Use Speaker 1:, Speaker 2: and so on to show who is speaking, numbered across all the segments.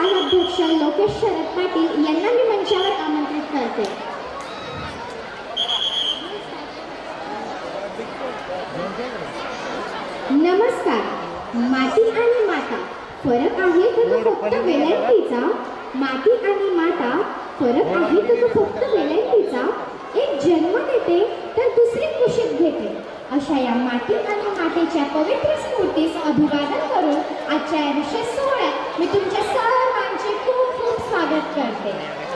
Speaker 1: बालाध्यक्ष लोकेश शरद पाटील यांना मी मंचावर आमंत्रित करते. नमस्कार माती आणि माता फरक आहे तर फक्त वेलांटीचा? माती आणि माता फरक आहे तर फक्त वेलांटीचा? एक जन्म देते तर दुसरी कुशीत घेते. अशा या माती आणि मातेच्या पवित्र स्फूर्तीस अभिवादन करून आजच्या या विशेष सोहळ्यात मी तुमच्या सर्व स्वागत करते.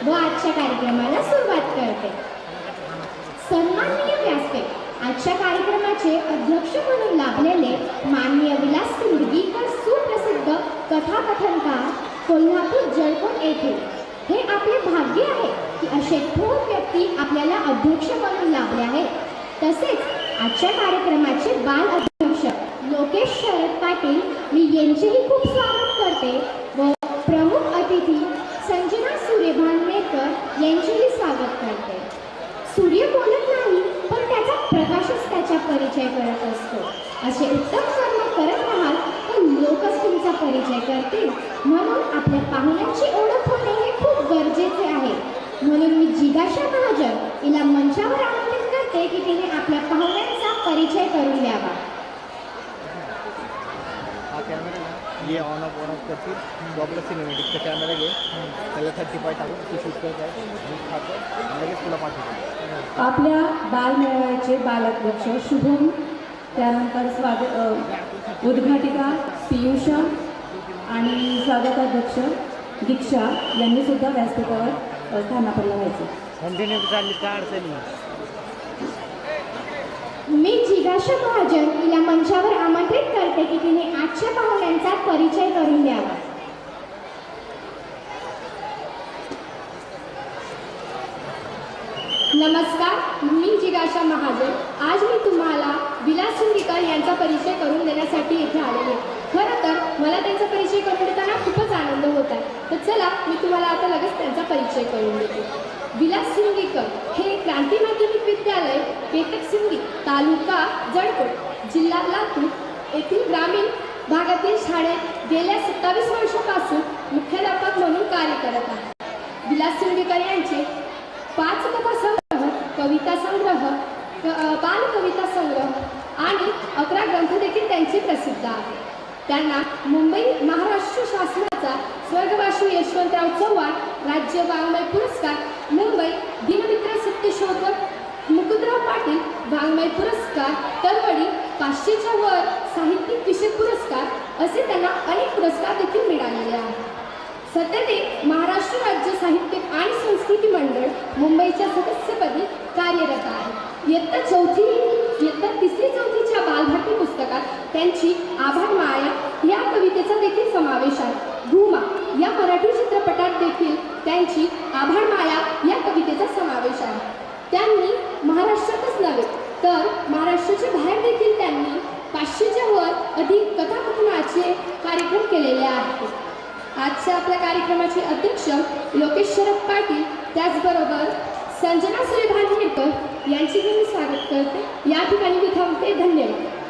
Speaker 1: व आजच्या कार्यक्रमाला सुरुवात करते. सन्माननीय व्यासपीठ. आजच्या कार्यक्रमाचे अध्यक्ष म्हणून लाभलेले माननीय विलास सिंदगीकर सुप्रसिद्ध कथाकथनकार कोल्हापूर जळकोट येथे. हे आपले भाग्य आहे की असे थोर व्यक्ती आपल्याला अध्यक्ष म्हणून लाभले आहेत. तसेच आजच्या कार्यक्रमाचे बाल अध्यक्ष लोकेश शरद पाटील मी यांचेही खूप स्वागत करते व प्रमुख अतिथी संजना सूर्यभानमेकर यांचेही स्वागत करते. सूर्य बोलत नाही पण त्याचा प्रकाशच त्याचा परिचय करत असतो. असे उत्तम कर्म करत राहाल पण लोकच तुमचा परिचय करतील. म्हणून आपल्या पाहुण्यांची ओळख होणे हे खूप गरजेचे आहे. म्हणून मी जिगाशा महाजन हिला मंचावर आमंत्रित करते की तिने आपल्या पाहुण्यांचा परिचय करून द्यावा.
Speaker 2: कॅमेरा ना. ये ऑन ऑफ ऑन ऑफ करतील तो आपला सिनेमॅटिकचा कॅमेरा घे. त्याला थर्टी फाय टाकून तू शूट करत आहे मी खातो आणि लगेच तुला पाठवतो.
Speaker 3: आपल्या बालमेळाव्याचे बालाध्यक्ष शुभम त्यानंतर स्वागत उद्घाटिका पियुषा आणि स्वागताध्यक्ष दीक्षा यांनी सुद्धा व्यासपीठावर स्थानापन्न व्हायचं.
Speaker 2: कंटिन्यू चालली काय अडचणी
Speaker 1: मी महाजन तिला मंचावर आमंत्रित करते की तिने आजच्या पाहुण्यांचा परिचय करून द्यावा. नमस्कार मी जिगाशा महाजन. आज मी तुम्हाला विलास सुंदीकर यांचा परिचय करून देण्यासाठी इथे आलेले आहे. खरं तर मला त्यांचा परिचय करून देताना खूपच आनंद होत आहे. तर चला मी तुम्हाला आता लगेच त्यांचा परिचय करून देते. विलास सिंगीकर हे क्रांती माध्यमिक विद्यालय पेटक सिंगी तालुका जळकोट जिल्हा लातूर येथील ग्रामीण भागातील शाळेत गेल्या सत्तावीस वर्षापासून मुख्याध्यापक म्हणून कार्य करत आहे. विलास सिंगीकर यांचे पाच कथा संग्रह कविता संग्रह क- कविता बालकविता संग्रह आणि अकरा ग्रंथ देखील त्यांचे प्रसिद्ध आहेत. त्यांना मुंबई महाराष्ट्र शासनाचा स्वर्गवासी यशवंतराव चव्हाण राज्य वाङ्मय पुरस्कार मुंबई दिनमित्र सत्यशोधक मुकुंदराव पाटील वाङ्मय पुरस्कार तरवडी पाचशेच्या वर साहित्यिक विषय पुरस्कार असे त्यांना अनेक पुरस्कार देखील मिळालेले आहेत. सध्या ते महाराष्ट्र राज्य साहित्य आणि संस्कृती मंडळ मुंबईच्या सदस्यपदी कार्यरत आहे. इयत्ता चौथी इयत्ता तिसरी चौथीच्या बालभारती पुस्तकात त्यांची आभार माया या कवितेचा देखील समावेश आहे भूमा या मराठी चित्रपटात देखील त्यांची आभार माया या कवितेचा समावेश आहे त्यांनी महाराष्ट्रातच नव्हे तर महाराष्ट्राच्या बाहेर देखील त्यांनी पाचशेच्या वर अधिक कथाकथनाचे कार्यक्रम केलेले आहेत आजच्या आपल्या कार्यक्रमाचे अध्यक्ष लोकेश शरद पाटील त्याचबरोबर संजना सुरे भांडणेकर यांचे मी स्वागत करते. या ठिकाणी मी थांबते. धन्यवाद.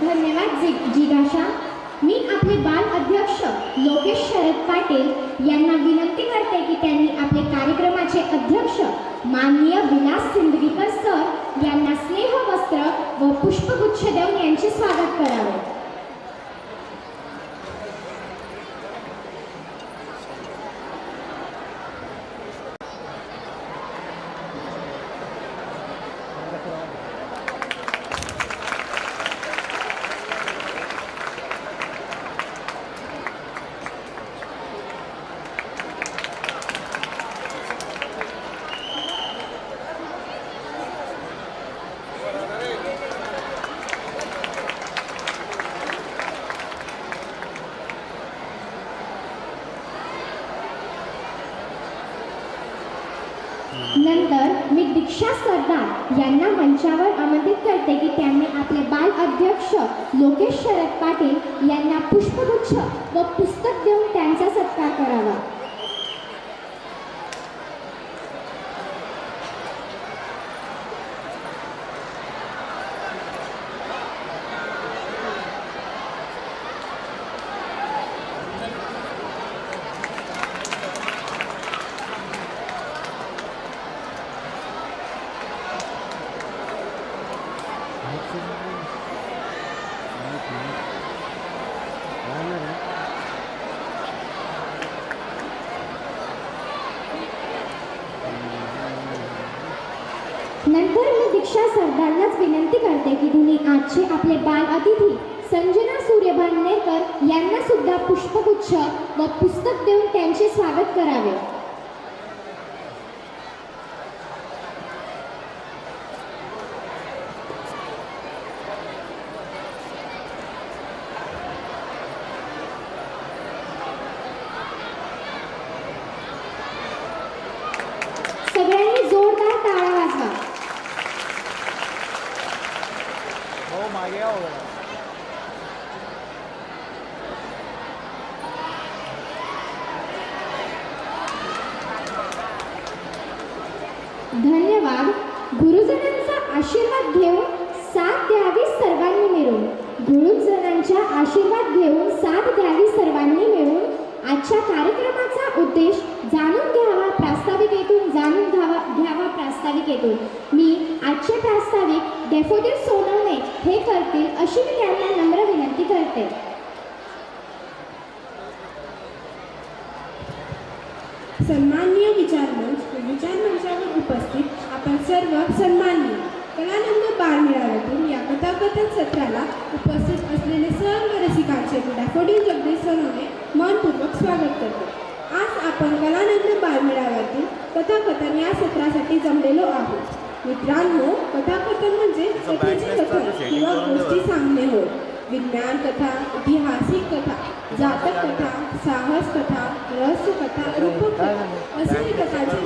Speaker 1: धन्यवाद जि जिगाशा मी आपले बाल अध्यक्ष लोकेश शरद पाटील यांना विनंती करते की त्यांनी आपले कार्यक्रमाचे अध्यक्ष माननीय विलास सिंदगीकर सर यांना स्नेहवस्त्र व पुष्पगुच्छ देऊन यांचे स्वागत करावे नंतर मी दीक्षा सरदार यांना मंचावर आमंत्रित करते की त्यांनी आपले बाल अध्यक्ष लोकेश शरद पाटील यांना पुष्पगुच्छ व पुस्तक देऊन त्यांचा सत्कार करावा नंतर मी दीक्षा सरदारलाच विनंती करते की तुम्ही आजचे आपले बाल अतिथी संजना सूर्यभान नेकर यांना सुद्धा पुष्पगुच्छ व पुस्तक देऊन त्यांचे स्वागत करावे सगळ्यांनी जोरदार टाळा वाजवा
Speaker 2: हो मागे या हो.
Speaker 1: धन्यवाद गुरुजनांचा आशीर्वाद घेऊन साथ द्यावी सर्वांनी मिळून गुरुजनांच्या आशीर्वाद घेऊन साथ द्यावी सर्वांनी मिळून. आजच्या कार्यक्रमाचा उद्देश जाणून घ्यावा प्रास्ताविकेतून जाणून घ्यावा घ्यावा प्रास्ताविकेतून. मी आजचे प्रास्ताविक डेफोडिल सोनवणे हे करतील अशी मी त्यांना नम्र विनंती करते.
Speaker 4: सन्माननीय विचारमंच विचारमंचावर उपस्थित आपण सर्व सन्माननीय कलानंद बालमेळाव्यातून या कथाकथन सत्राला उप मी डॅफोडिल जगदीश सोनवणे मनपूर्वक स्वागत करतो. आज आपण कलानंद बालमेळाव्यातील कथाकथन या सत्रासाठी जमलेलो आहोत. मित्रांनो कथाकथन म्हणजे कथेचे कथन किंवा गोष्टी सांगणे होय. विज्ञान कथा ऐतिहासिक कथा जातक कथा साहस कथा रहस्य कथा रूपकथा असे कथांचे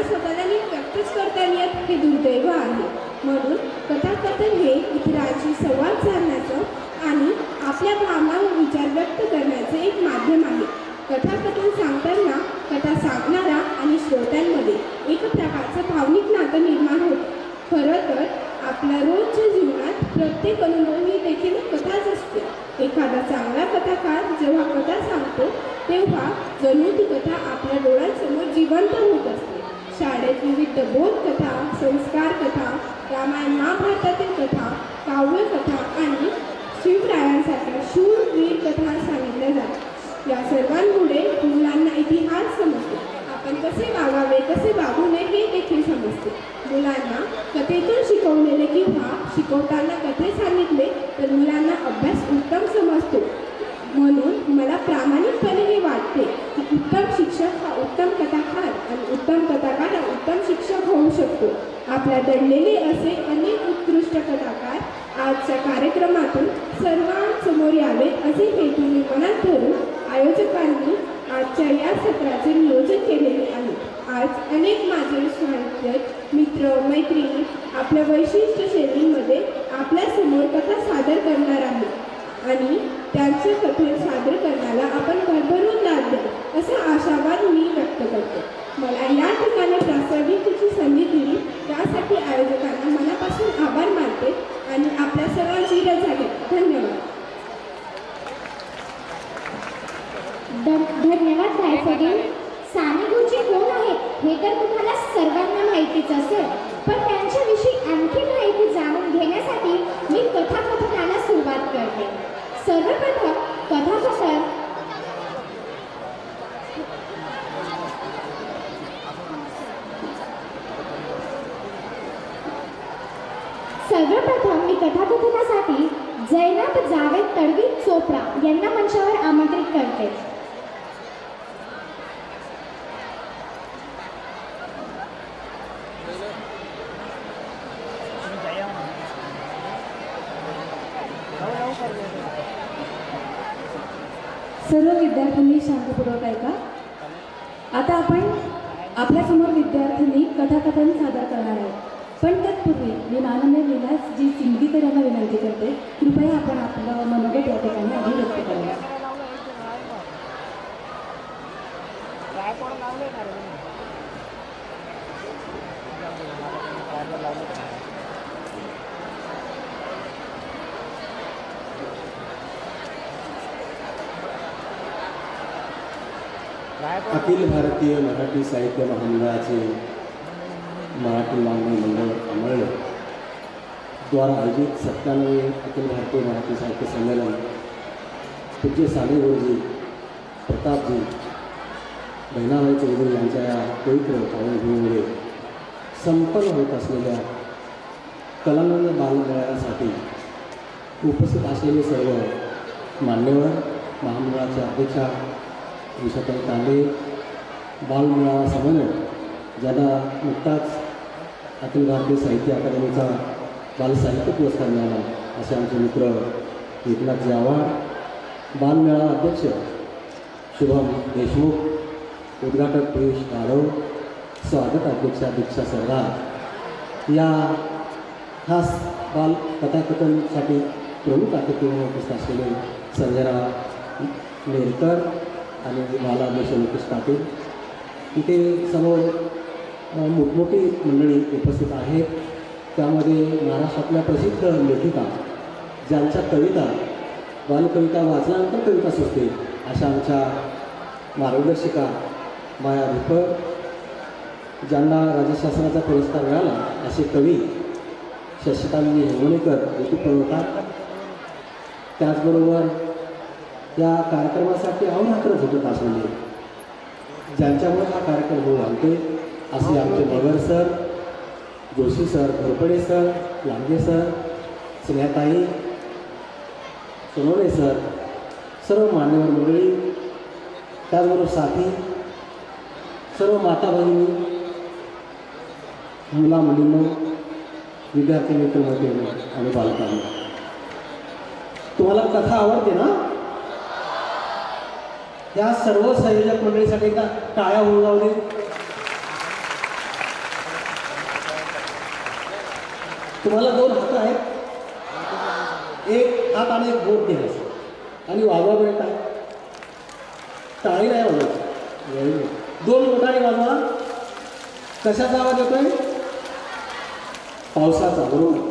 Speaker 4: आपल्या स्वतःला नीट व्यक्तच करता येत हे दुर्दैव आहे. म्हणून कथाकथन हे इतरांशी संवाद साधण्याचं आणि आपल्या भावना व विचार व्यक्त करण्याचं एक माध्यम आहे. कथाकथन सांगताना कथा सांगणारा आणि श्रोत्यांमध्ये एक प्रकारचं भावनिक नातं निर्माण होतं. खरं तर आपल्या रोजच्या जीवनात प्रत्येक अनुभव ही देखील कथाच असते. एखादा चांगला कथाकार जेव्हा कथा सांगतो तेव्हा जणू ती कथा आपल्या डोळ्यांसमोर जिवंत होत असते. शाळेत विविध बोधकथा संस्कार कथा रामायण महाभारतातील कथा काव्यकथा आणि शिवरायांसारख्या शूरवीर कथा सांगितल्या जातात. या सर्वांमुळे मुलांना इतिहास समजतो. आपण कसे वागावे कसे वागू नये हे देखील समजते. मुलांना कथेतून शिकवलेले किंवा शिकवताना कथे सांगितले तर मुलांना अभ्यास उत्तम समजतो म्हणून मला प्रामाणिकपणे हे वाटते की उत्तम शिक्षक हा उत्तम कथाकार आणि उत्तम कथाकार हा उत्तम शिक्षक होऊ शकतो आपल्या दडलेले असे अनेक उत्कृष्ट कथाकार आजच्या कार्यक्रमातून सर्वांसमोर यावे असे हेतू मी मनात धरून आयोजकांनी आजच्या या सत्राचे नियोजन केलेले आहे. आज अनेक माझे साहित्य मित्र मैत्रिणी आपल्या वैशिष्ट्य शैलीमध्ये आपल्यासमोर कथा सादर करणार आहेत आणि त्यांच्या कथे सादर करण्याला आपण भरभरून दाद द्या असा आशावाद मी व्यक्त करतो. मला या ठिकाणी प्रास्ताविकेची संधी त्यासाठी आयोजकांना मनापासून आभार मानते आणि आपल्या सर्वांची रजा घेते धन्यवाद.
Speaker 1: धन्यवाद डायफोडिल सानेगुरुजी कोण आहेत हे तर तुम्हाला सर्वांना माहितीच असेल. पण त्यांच्याविषयी आणखी माहिती जाणून घेण्यासाठी मी कथाकथनाला सुरुवात करते. सर्वप्रथम कथाकथन सर्वप्रथम मी कथाकथनासाठी जैनब जावेद तडवी चोपडा यांना मंचावर आमंत्रित करते
Speaker 3: सर्व विद्यार्थ्यांनी शांतपूर्वक ऐका आता आपण आपल्यासमोर विद्यार्थ्यांनी कथाकथन सादर करणार आहोत पण तत्पूर्वी मी माननीय विलास जी सिंगीकर यांना विनंती करते कृपया आपण आपलं मनोगत या ठिकाणी आधी व्यक्त
Speaker 2: करूया
Speaker 5: अखिल भारतीय मराठी साहित्य महामंडळाचे मराठी मागणी मंडळ अमळ द्वारा आयोजित सत्त्याण्णवे अखिल भारतीय मराठी साहित्य संमेलन पूज्य साने गुरुजी प्रतापजी बहिणाबाई चौधरी यांच्या या पवित्र पावनभूमीमुळे संपन्न होत असलेल्या कलानंद बालमेळाव्यासाठी उपस्थित असलेले सर्व मान्यवर महामंडळाच्या अध्यक्षा विशाताई तांबे बालमेळावा समन्वय ज्यांना नुकताच अखिल भारतीय साहित्य अकादमीचा बालसाहित्य पुरस्कार मिळाला असे आमचे मित्र एकनाथ जावाड बालमेळा अध्यक्ष शुभम देशमुख उद्घाटक पियुष जाधव स्वागत अध्यक्षा दीक्षा सरदार. या खास बाल कथाकथनसाठी प्रमुख अतिथी उपस्थित असलेले संजयराव नेरकर आणि बालाध्यक्ष मुकेश पाटील. इथे समोर मोठमोठी मंडळी उपस्थित आहेत. त्यामध्ये महाराष्ट्रातल्या प्रसिद्ध लेखिका ज्यांच्या कविता बालकविता वाचल्यानंतर कविता सुचते अशा आमच्या मार्गदर्शिका माया दीपक ज्यांना राज्यशासनाचा पुरस्कार मिळाला असे कवी शशिकांनी हेमोनेकर ऋतू प्रवतात त्याचबरोबर या कार्यक्रमासाठी अहोरात्र झटत असलेले ज्यांच्यामुळे हा कार्यक्रम होऊ आणते असे आमचे Magar sir Joshi sir Ghorpade sir Lange sir स्नेहाताई Sonawane sir सर्व मान्यवर मंडळी त्याचबरोबर साथी सर्व माता भगिनी मुला मुलींना विद्यार्थी मित्रमध्ये आणि बालकांना. तुम्हाला कथा आवडते ना? या सर्व संयोजक मंडळीसाठी का टाळ्या होऊन तुम्हाला दोन हात आहेत. एक हात आणि एक बोट द्यायचं आणि वाजवा वेळ काय? टाळी नाही वाजवायची. दोन बोटाने वाजवा. कशाचा आवाज येतोय? पावसाचा बरोबर.